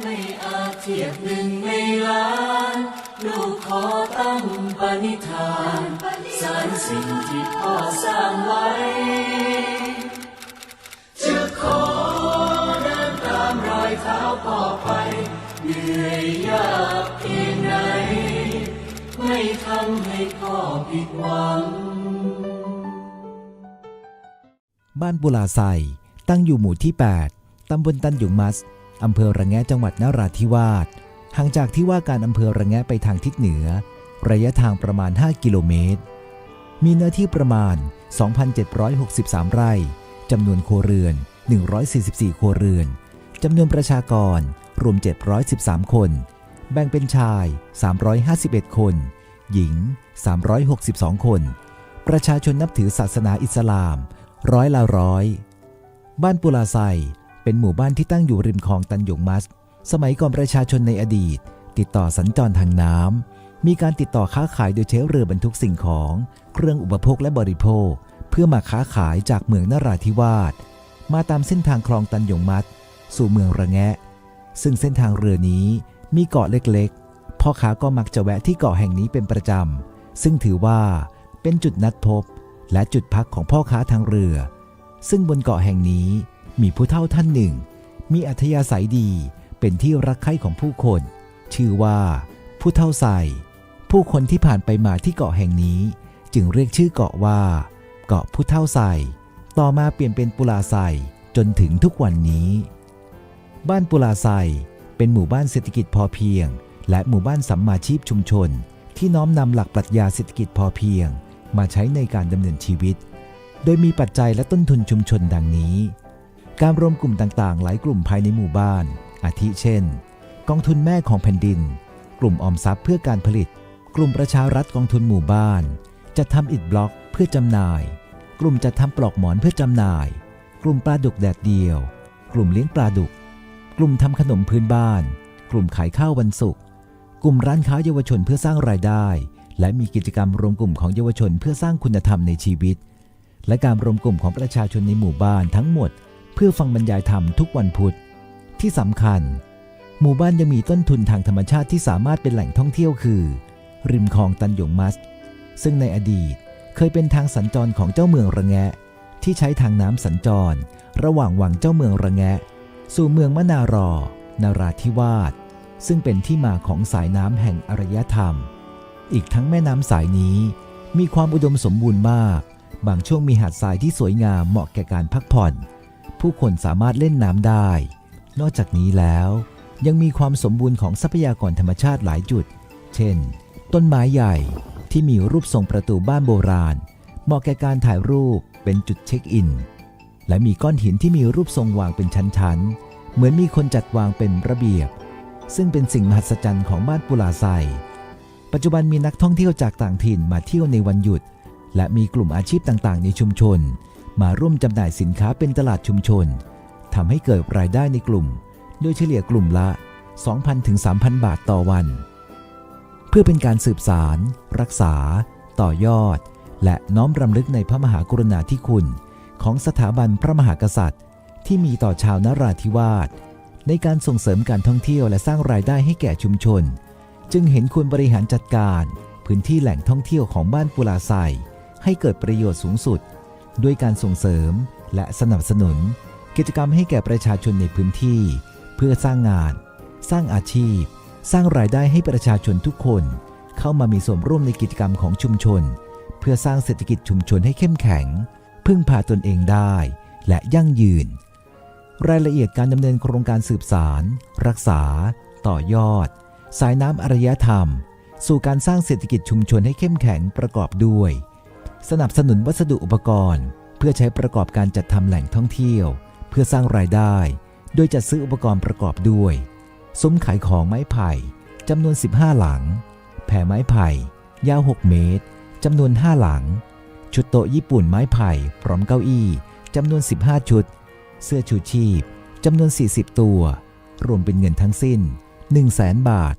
ไม่อาจเทียบหนึ่งในล้าน ลูกขอตั้งปณิธาน สารสิ่งที่พ่อสร้างไว้ จะขอเดินตามรอยเท้าพ่อไป เหนื่อยยากเพียงไหน ไม่ทำให้พ่อผิดหวัง บ้านบุลาไซตั้งอยู่หมู่ที่ 8ตำบลตันหยุงมัส อำเภอระแงะจังหวัดนราธิวาสห่างจากที่ว่าการอำเภอระแงะไปทางทิศเหนือ ระยะทางประมาณ 5 กิโลเมตร มีเนื้อที่ประมาณ 2,763 ไร่จำนวนครัวเรือน 144 ครัวเรือนจำนวนประชากรรวม 713 คน แบ่งเป็นชาย 351 คน หญิง 362 คน ประชาชนนับถือศาสนาอิสลาม ร้อยละร้อย บ้านปุลาไซ เป็นหมู่บ้านที่ตั้งอยู่ริมคลองตันหยงมัส สมัยก่อนประชาชนในอดีต ติดต่อสัญจรทางน้ำ มีการติดต่อค้าขายโดยใช้เรือบรรทุกสิ่งของ เครื่องอุปโภคและบริโภค เพื่อมาค้าขายจากเมืองนราธิวาส มาตามเส้นทางคลองตันหยงมัส สู่เมืองระแงะ ซึ่งเส้นทางเรือนี้มีเกาะเล็กๆ พ่อค้าก็มักจะแวะที่เกาะแห่งนี้เป็นประจำ ซึ่งถือว่าเป็นจุดนัดพบและจุดพักของพ่อค้าทางเรือ ซึ่งบนเกาะแห่งนี้ มีผู้เฒ่าท่านหนึ่ง มีอัธยาศัยดีเป็นที่รักใคร่ของผู้คน ชื่อว่า ผู้เฒ่าใสผู้คนที่ผ่านไปมาที่เกาะแห่งนี้ จึงเรียกชื่อเกาะว่า เกาะผู้เฒ่าใสต่อมาเปลี่ยนเป็นปุลาไซจนถึงทุกวันนี้ บ้านปุลาไซเป็นหมู่บ้านเศรษฐกิจพอเพียง และหมู่บ้านสัมมาชีพชุมชน ที่น้อมนำหลักปรัชญาเศรษฐกิจพอเพียง มาใช้ในการดำเนินชีวิต โดยมีปัจจัยและต้นทุนชุมชนดังนี้ การรวมกลุ่มต่างๆ หลายกลุ่มภายในหมู่บ้าน อาทิเช่น กองทุนแม่ของแผ่นดิน กลุ่มออมทรัพย์เพื่อการผลิต กลุ่มประชารัฐกองทุนหมู่บ้านจะทำอิฐบล็อกเพื่อจำหน่าย กลุ่มจะทำปลอกหมอนเพื่อจำหน่าย กลุ่มปลาดุกแดดเดียว กลุ่มเลี้ยงปลาดุก กลุ่มทำขนมพื้นบ้าน กลุ่มขายข้าววันศุกร์ กลุ่มร้านค้าเยาวชนเพื่อสร้างรายได้ และมีกิจกรรมรวมกลุ่มของเยาวชนเพื่อสร้างคุณธรรมในชีวิต และการรวมกลุ่มของประชาชนในหมู่บ้านทั้งหมด เพื่อฟังบรรยายธรรมทุกวันพุธ ที่สำคัญ หมู่บ้านยังมีต้นทุนทางธรรมชาติที่สามารถเป็นแหล่งท่องเที่ยวคือ ริมคลองตันหยงมัส ซึ่งในอดีตเคยเป็นทางสัญจรของเจ้าเมืองระแงะ ที่ใช้ทางน้ำสัญจร ระหว่างวังเจ้าเมืองระแงะ สู่เมืองมะนารอ นาราธิวาสซึ่งเป็นที่มาของสายน้ำแห่งอารยธรรม อีกทั้งแม่น้ำสายนี้ มีความอุดมสมบูรณ์มาก บางช่วงมีหาดทรายที่สวยงามเหมาะแก่การพักผ่อน ผู้คนสามารถเล่นน้ำได้ นอกจากนี้แล้วยังมีความสมบูรณ์ของทรัพยากรธรรมชาติหลายจุด เช่น ต้นไม้ใหญ่ที่มีรูปทรงประตูบ้านโบราณ เหมาะแก่การถ่ายรูปเป็นจุดเช็คอิน และมีก้อนหินที่มีรูปทรงวางเป็นชั้นๆ เหมือนมีคนจัดวางเป็นระเบียบ ซึ่งเป็นสิ่งมหัศจรรย์ของบ้านปุลาไซ ปัจจุบันมีนักท่องเที่ยวจากต่างถิ่นมาเที่ยวในวันหยุด และมีกลุ่มอาชีพต่างๆ ในชุมชน มาร่วมจำหน่ายสินค้าเป็นตลาดชุมชนทำให้เกิดรายได้ในกลุ่ม โดยเฉลี่ยกลุ่มละ 2,000ถึง3,000 บาทต่อวัน เพื่อเป็นการสืบสาร รักษา ต่อยอด และน้อมรำลึกในพระมหากรุณาธิคุณ ของสถาบันพระมหากษัตริย์ ที่มีต่อชาวนราธิวาสในการส่งเสริมการท่องเที่ยวและสร้างรายได้ให้แก่ชุมชน จึงเห็นควรบริหารจัดการ พื้นที่แหล่งท่องเที่ยวของบ้านปุลาไซให้เกิดประโยชน์สูงสุด ด้วยการส่งเสริมและสนับสนุน กิจกรรมให้แก่ประชาชนในพื้นที่ เพื่อสร้างงาน สร้างอาชีพ สร้างรายได้ให้ประชาชนทุกคน เข้ามามีส่วนร่วมในกิจกรรมของชุมชน เพื่อสร้างเศรษฐกิจชุมชนให้เข้มแข็ง พึ่งพาตนเองได้ และยั่งยืน รายละเอียดการดำเนินโครงการสืบสาร รักษา ต่อยอด สายน้ำอารยธรรม สู่การสร้างเศรษฐกิจชุมชนให้เข้มแข็งประกอบด้วย สนับสนุนวัสดุอุปกรณ์ เพื่อใช้ประกอบการจัดทำแหล่งท่องเที่ยว เพื่อสร้างรายได้ โดยจัดซื้ออุปกรณ์ประกอบด้วย ซุ้มขายของไม้ไผ่จำนวน 15 หลัง แผ่ไม้ไผ่ ยาว 6 เมตรจำนวน 5 หลัง ชุดโต๊ะญี่ปุ่นไม้ไผ่พร้อมเก้าอี้จำนวน 15 ชุด เสื้อชูชีพจำนวน 40 ตัว รวมเป็นเงินทั้งสิ้น 1 0 0 0 0แบาท